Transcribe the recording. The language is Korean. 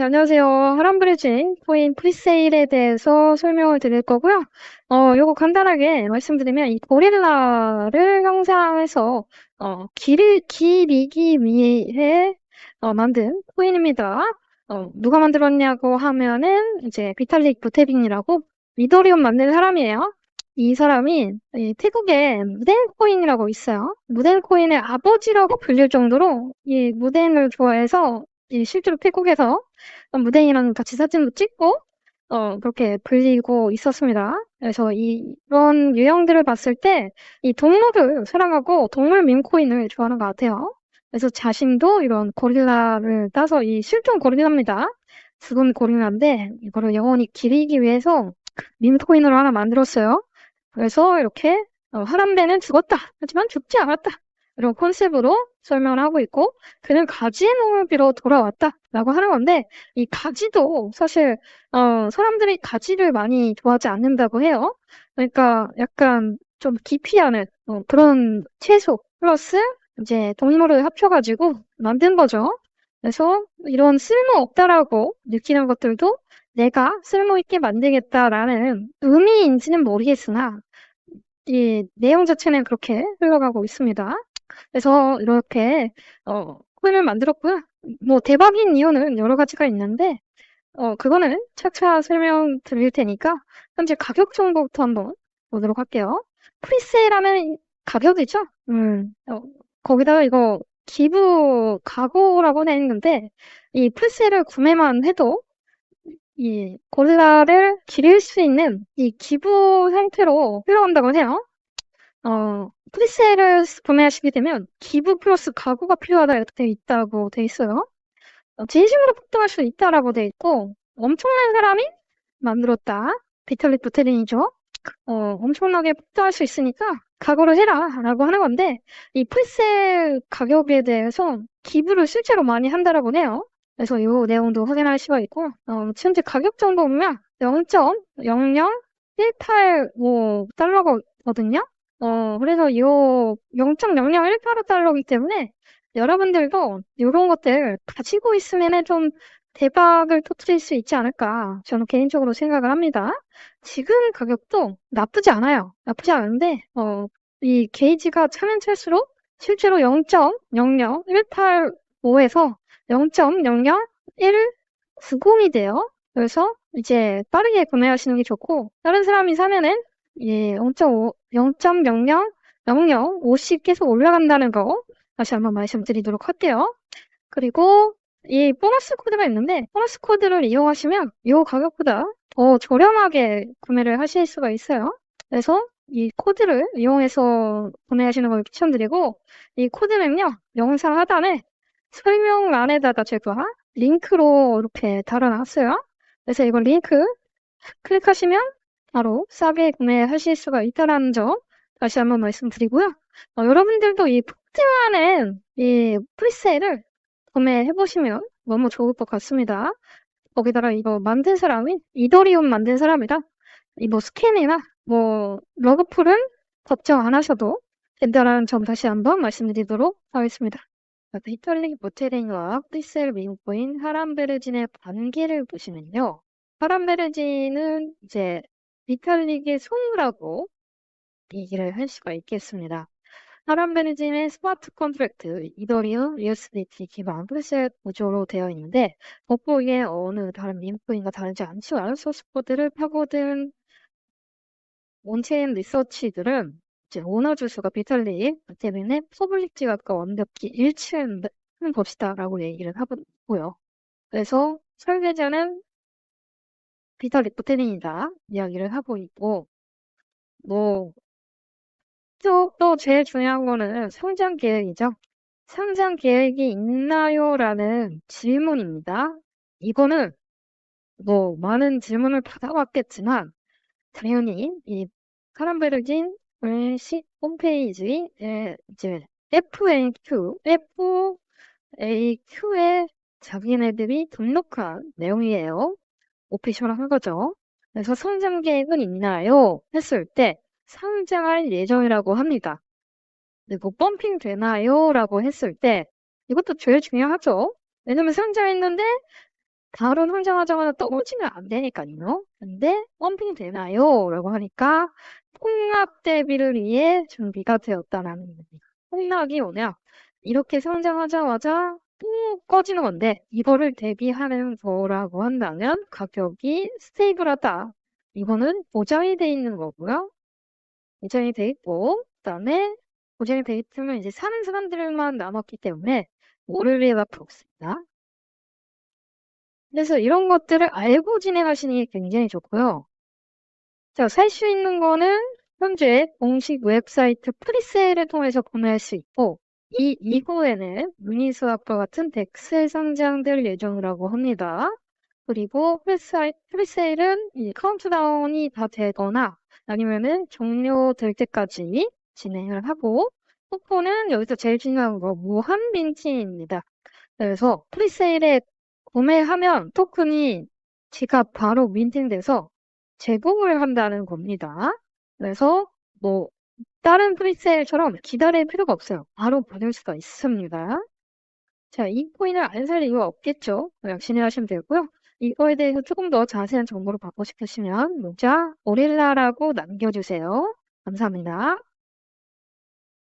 네, 안녕하세요. 하람브리진 코인 프리세일에 대해서 설명을 드릴 거고요. 어, 요거 간단하게 말씀드리면 이 고릴라를 형상해서 어, 길을 기리기 위해 어, 만든 코인입니다. 어, 누가 만들었냐고 하면은 이제 비탈릭 부테빈이라고 이더리움 만든 사람이에요. 이 사람이 이 태국에 무덴 코인이라고 있어요. 무덴 코인의 아버지라고 불릴 정도로 이 무덴을 좋아해서 이 실제로 태국에서 무덴이랑 같이 사진도 찍고 어, 그렇게 불리고 있었습니다. 그래서 이, 이런 유형들을 봤을 때 이 동물을 사랑하고 동물 밈코인을 좋아하는 것 같아요. 그래서 자신도 이런 고릴라를 따서 이 실존 고릴라입니다. 죽은 고릴라인데 이거를 영원히 기리기 위해서 밈코인으로 하나 만들었어요. 그래서 이렇게 어, 하람베는 죽었다. 하지만 죽지 않았다. 이런 컨셉으로 설명을 하고 있고 그는 가지의 몸을 빌어 돌아왔다 라고 하는 건데 이 가지도 사실 어, 사람들이 가지를 많이 좋아하지 않는다고 해요. 그러니까 약간 좀 기피하는 어, 그런 채소 플러스 이제 동물을 합쳐가지고 만든 거죠. 그래서 이런 쓸모없다라고 느끼는 것들도 내가 쓸모있게 만들겠다라는 의미인지는 모르겠으나 이 내용 자체는 그렇게 흘러가고 있습니다. 그래서 이렇게 어, 코인을 만들었고요. 뭐 대박인 이유는 여러 가지가 있는데 어, 그거는 차차 설명 드릴 테니까 현재 가격 정보부터 한번 보도록 할게요. 프리세일하면 가격이죠. 음, 어, 거기다가 이거 기부 가고라고 돼 있는데 이 프리세일을 구매만 해도 이 고릴라를 기릴 수 있는 이 기부 상태로 흘러간다고 해요. 어, 프리세일을 구매하시게 되면 기부 플러스 가구가 필요하다 이렇게 돼 있다고 돼 있어요. 어, 진심으로 폭등할 수 있다라고 돼 있고 엄청난 사람이 만들었다. 비탈릭 부테린이죠. 어, 엄청나게 폭등할 수 있으니까 각오를 해라 라고 하는 건데 이 프리세일 가격에 대해서 기부를 실제로 많이 한다라고 해요. 그래서 이 내용도 확인할 수가 있고 어, 현재 가격 정보 보면 0.00185달러거든요. 어, 그래서 요 0.0018달러이기 때문에 여러분들도 이런 것들 가지고 있으면 좀 대박을 터뜨릴 수 있지 않을까 저는 개인적으로 생각을 합니다. 지금 가격도 나쁘지 않아요. 나쁘지 않은데 어, 이 게이지가 차면 찰수록 실제로 0.00185에서 0.00190이 돼요. 그래서 이제 빠르게 구매하시는 게 좋고 다른 사람이 사면은 예, 0.5, 0.000050씩 계속 올라간다는 거 다시 한번 말씀드리도록 할게요. 그리고 이 보너스 코드가 있는데 보너스 코드를 이용하시면 이 가격보다 더 저렴하게 구매를 하실 수가 있어요. 그래서 이 코드를 이용해서 구매하시는 걸 추천드리고 이 코드는요 영상 하단에 설명란에다가 제가 링크로 이렇게 달아놨어요. 그래서 이거 링크 클릭하시면 바로 싸게 구매하실 수가 있다는 점 다시 한번 말씀드리고요. 어, 여러분들도 이 폭등하는 이 프리세일을 구매해보시면 너무 좋을 것 같습니다. 거기다가 이거 만든 사람이 이더리움 만든 사람이라 이 뭐 스캔이나 뭐 러그풀은 걱정 안 하셔도 된다는 점 다시 한번 말씀드리도록 하겠습니다. 히털링 모테링과 프리셀 미국보인 하람베르진의 관계를 보시면요. 하람베르진은 이제 비탈릭의 손이라고 얘기를 할 수가 있겠습니다. 하람베르진의 스마트 컨트랙트, 이더리움, USDT 기반 프리셋 구조로 되어 있는데 돋보기에 어느 다른 민프인과 다르지 않지만 소스코드를 파고든 온체인 리서치들은 이제 오너 주수가 비탈릭 때문에 퍼블릭 지각과 완벽히 일치하는 것이다라고 얘기를 하고요. 그래서 설계자는 비탈릭 부테린이다 이야기를 하고 있고 뭐 또, 또 제일 중요한 거는 성장 계획이죠. 성장 계획이 있나요? 라는 질문입니다. 이거는 뭐 많은 질문을 받아왔겠지만 당연히 이 카람베르진 시 홈페이지에 이제 FAQ, FAQ에 자기네들이 등록한 내용이에요. 오피셜한 거죠. 그래서 성장 계획은 있나요? 했을 때 성장할 예정이라고 합니다. 그리고 펌핑 되나요? 라고 했을 때 이것도 제일 중요하죠. 왜냐면 성장했는데 바로 상장하자마자 떨어지면 안 되니까요. 근데 펌핑 되나요? 라고 하니까 폭락 대비를 위해 준비가 되었다라는 겁니다. 폭락이 뭐냐? 이렇게 상장하자마자 ปุ๊ 꺼지는 건데 이거를 대비하는 거라고 한다면 가격이 스테이블하다. 이거는 보장이 돼 있는 거고요. 보장이 돼 있고 그다음에 보장이 돼 있으면 이제 사는 사람들만 남았기 때문에 오를 일밖에 없습니다. 그래서 이런 것들을 알고 진행하시는 게 굉장히 좋고요. 자, 살 수 있는 거는 현재 공식 웹사이트 프리세일을 통해서 구매할 수 있고 이 이후에는 유니스와과 같은 덱스에 상장될 예정이라고 합니다. 그리고 프리사이, 프리세일은 이 카운트다운이 다 되거나 아니면은 종료될 때까지 진행을 하고 쿠폰은 여기서 제일 중요한 거 무한 민티입니다. 그래서 프리세일에 구매하면 토큰이 지갑 바로 민팅돼서 제공을 한다는 겁니다. 그래서 뭐 다른 프리세일처럼 기다릴 필요가 없어요. 바로 받을 수가 있습니다. 자, 이 코인을 안 살 이유가 없겠죠. 그냥 진행하시면 되고요. 이거에 대해서 조금 더 자세한 정보를 받고 싶으시면 문자 오릴라라고 남겨주세요. 감사합니다.